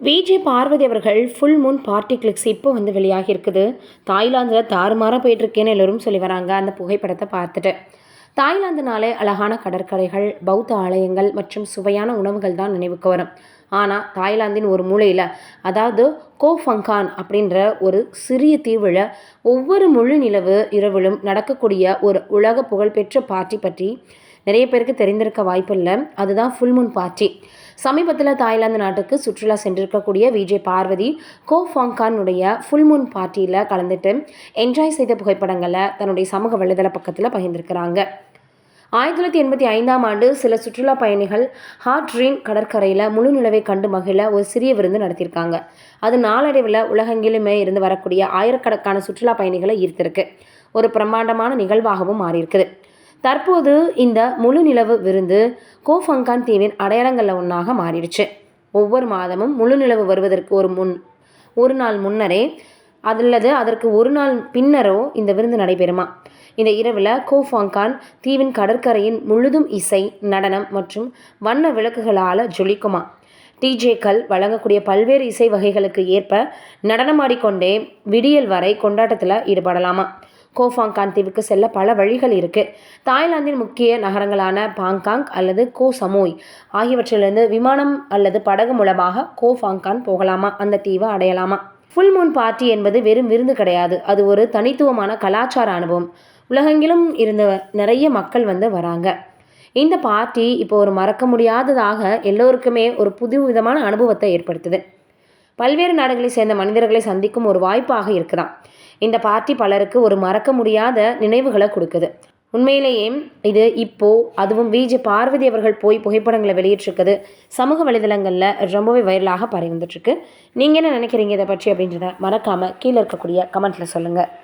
VJ Parvati அவர்கள் full moon party clicks இப்போ வந்து வெளியாகி இருக்குது தாய்லாந்தில் தாறுமாறாக போயிட்டுருக்கேன்னு எல்லோரும் சொல்லி வராங்க. அந்த புகைப்படத்தை பார்த்துட்டு. தாய்லாந்துனாலே அழகான கடற்கரைகள் பௌத்த ஆலயங்கள் மற்றும் சுவையான உணவுகள் தான் நினைவுக்கு வரும். ஆனால் தாய்லாந்தின் ஒரு மூலையில் அதாவது கோஃபங்கான் அப்படின்ற ஒரு சிறிய தீவில் ஒவ்வொரு முழு நிலவு இரவிலும் நடக்கக்கூடிய ஒரு உலக புகழ்பெற்ற பார்ட்டி பற்றி நிறைய பேருக்கு தெரிந்திருக்க வாய்ப்பு இல்லை. அதுதான் ஃபுல் மூன் பார்ட்டி சமீபத்தில் தாய்லாந்து நாட்டுக்கு சுற்றுலா சென்றிருக்கக்கூடிய விஜய் பார்வதி கோ ஃபாங்கானுடைய ஃபுல் மூன் பார்ட்டியில் கலந்துட்டு என்ஜாய் செய்த புகைப்படங்களை தன்னுடைய சமூக வலைதள பக்கத்தில் பகிர்ந்திருக்கிறாங்க. ஆயிரத்தி தொள்ளாயிரத்தி எண்பத்தி ஐந்தாம் ஆண்டு சில சுற்றுலா பயணிகள் ஹார்ட் ரீன் கடற்கரையில் முழு நிலவை கண்டு மகிழ ஒரு சிறிய விருந்து நடத்தியிருக்காங்க. அது நாளடைவில் உலகெங்கிலுமே இருந்து வரக்கூடிய ஆயிரக்கணக்கான சுற்றுலா பயணிகளை ஈர்த்திருக்கு. ஒரு பிரம்மாண்டமான நிகழ்வாகவும் மாறியிருக்குது. தற்போது இந்த முழு நிலவு விருந்து கோஃபங்கான் தீவின் அடையாளங்களில் ஒன்றாக மாறிடுச்சு. ஒவ்வொரு மாதமும் முழு நிலவு வருவதற்கு ஒரு முன் ஒரு நாள் முன்னரே அல்லது அதற்கு ஒரு நாள் பின்னரோ இந்த விருந்து நடைபெறுமா? இந்த இரவில் கோஃபாங்கான் தீவின் கடற்கரையின் முழுதும் இசை நடனம் மற்றும் வண்ண விளக்குகளால் ஜொலிக்குமா? டிஜேக்கள் வழங்கக்கூடிய பல்வேறு இசை வகைகளுக்கு ஏற்ப நடனமாடிக்கொண்டே விடியல் வரை கொண்டாட்டத்தில் ஈடுபடலாமா? கோஃபாங்கான் தீவுக்கு செல்ல பல வழிகள் இருக்குது தாய்லாந்தின் முக்கிய நகரங்களான பாங்காங் அல்லது கோ சமோய் ஆகியவற்றிலிருந்து விமானம் அல்லது படகு மூலமாக கோஃபாங்கான் போகலாமா? அந்த தீவை அடையலாமா? ஃபுல் மூன் பார்ட்டி என்பது வெறும் விருந்து கிடையாது. அது ஒரு தனித்துவமான கலாச்சார அனுபவம். உலகெங்கிலும் இருந்த நிறைய மக்கள் வந்து வராங்க. இந்த பார்ட்டி இப்போ ஒரு மறக்க முடியாததாக எல்லோருக்குமே ஒரு புது விதமான அனுபவத்தை ஏற்படுத்துது. பல்வேறு நாடுகளை சேர்ந்த மனிதர்களை சந்திக்கும் ஒரு வாய்ப்பாக இருக்குதான் இந்த பார்ட்டி பலருக்கு ஒரு மறக்க முடியாத நினைவுகளை கொடுக்குது. உண்மையிலேயே இது இப்போ அதுவும் விஜே பார்வதி அவர்கள் போய் புகைப்படங்களை வெளியிட்டிருக்குது. சமூக வலைதளங்களில் ரொம்பவே வைரலாக பரவி வந்துட்டுருக்கு நீங்கள் என்ன நினைக்கிறீங்க இதை பற்றி அப்படின்றத மறக்காமல் கீழே இருக்கக்கூடிய கமெண்ட்டில் சொல்லுங்கள்